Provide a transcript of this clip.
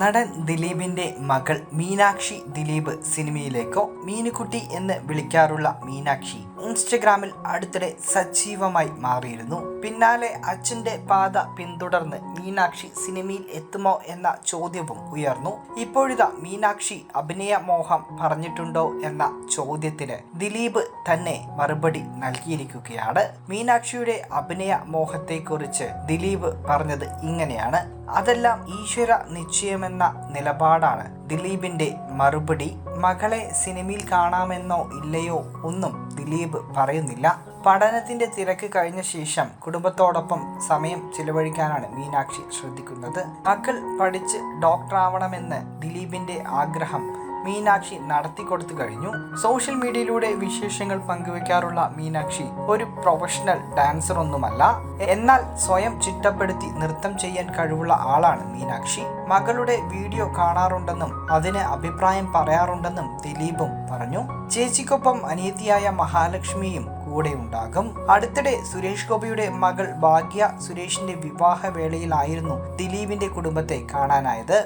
നടൻ ദിലീപിന്റെ മകൾ മീനാക്ഷി ദിലീപ് സിനിമയിലേക്കോ മീനുകുട്ടി എന്ന് വിളിക്കാറുള്ള മീനാക്ഷി ഇൻസ്റ്റഗ്രാമിൽ അടുത്തിടെ സജീവമായി മാറിയിരുന്നു. പിന്നാലെ അച്ഛന്റെ പാത പിന്തുടർന്ന് മീനാക്ഷി സിനിമയിൽ എത്തുമോ എന്ന ചോദ്യവും ഉയർന്നു. ഇപ്പോഴിതാ മീനാക്ഷി അഭിനയ മോഹം പറഞ്ഞിട്ടുണ്ടോ എന്ന ചോദ്യത്തിന് ദിലീപ് തന്നെ മറുപടി നൽകിയിരിക്കുകയാണ്. മീനാക്ഷിയുടെ അഭിനയ മോഹത്തെക്കുറിച്ച് ദിലീപ് പറഞ്ഞത് ഇങ്ങനെയാണ്. അതെല്ലാം ഈശ്വര നിശ്ചയമെന്ന നിലപാടാണ്. ദിലീപിന്റെ മറുപടി മകളെ സിനിമയിൽ കാണാമെന്നോ ഇല്ലയോ ഒന്നും ദിലീപ് പറയുന്നില്ല. പഠനത്തിന്റെ തിരക്ക് കഴിഞ്ഞ ശേഷം കുടുംബത്തോടൊപ്പം സമയം ചിലവഴിക്കാനാണ് മീനാക്ഷി ശ്രദ്ധിക്കുന്നത്. മകൾ പഠിച്ച് ഡോക്ടറാവണമെന്ന് ദിലീപിന്റെ ആഗ്രഹം മീനാക്ഷി നടത്തിക്കൊടുത്തു കഴിഞ്ഞു. സോഷ്യൽ മീഡിയയിലൂടെ വിശേഷങ്ങൾ പങ്കുവെക്കാറുള്ള മീനാക്ഷി ഒരു പ്രൊഫഷണൽ ഡാൻസർ ഒന്നുമല്ല എന്നാൽ സ്വയം ചിട്ടപ്പെടുത്തി നൃത്തം ചെയ്യാൻ കഴിവുള്ള ആളാണ് മീനാക്ഷി. മകളുടെ വീഡിയോ കാണാറുണ്ടെന്നും അതിന് അഭിപ്രായം പറയാറുണ്ടെന്നും ദിലീപും പറഞ്ഞു. ചേച്ചിക്കൊപ്പം അനിയത്തിയായ മഹാലക്ഷ്മിയും കൂടെ ഉണ്ടാകും. അടുത്തിടെ സുരേഷ് ഗോപിയുടെ മകൾ ഭാഗ്യ സുരേഷിന്റെ വിവാഹ വേളയിലായിരുന്നു ദിലീപിന്റെ കുടുംബത്തെ കാണാനായത്.